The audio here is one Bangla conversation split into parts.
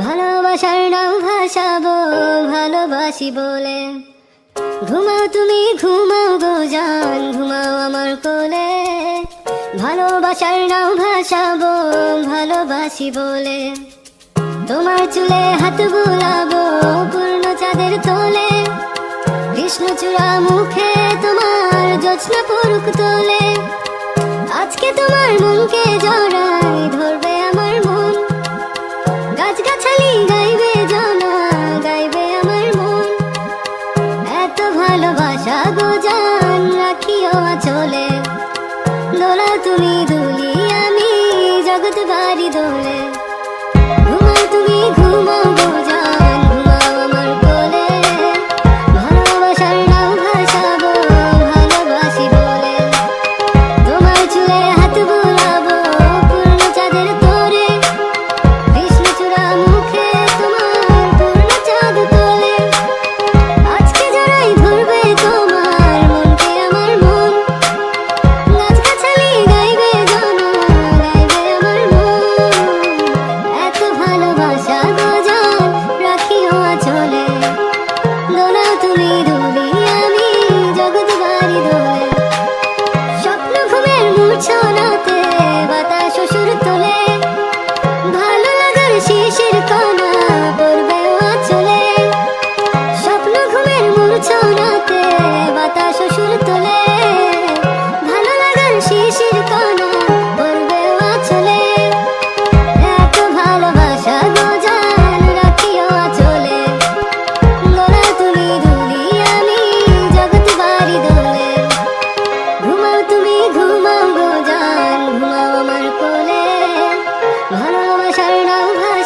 ভালোবাসার নাম ভাসাবো, ভালোবাসি বলে। ঘুমাও তুমি, ঘুমাও গো জান, ঘুমাও আমার কোলে, ভালোবাসার নাম ভাসাবো, ভালোবাসি বলে। তোমার চুলে হাত বুলাবো, পূর্ণ চাঁদের তোলে কৃষ্ণচূড়া মুখে তোমার জোৎস্না পড়ুক তোলে। আজকে তোমার মনকে ভালোবাসা গোজান রাখিও চলে। দোলা তুমি দুলি আমি জগৎ বাড়ি দোলে।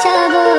sabor.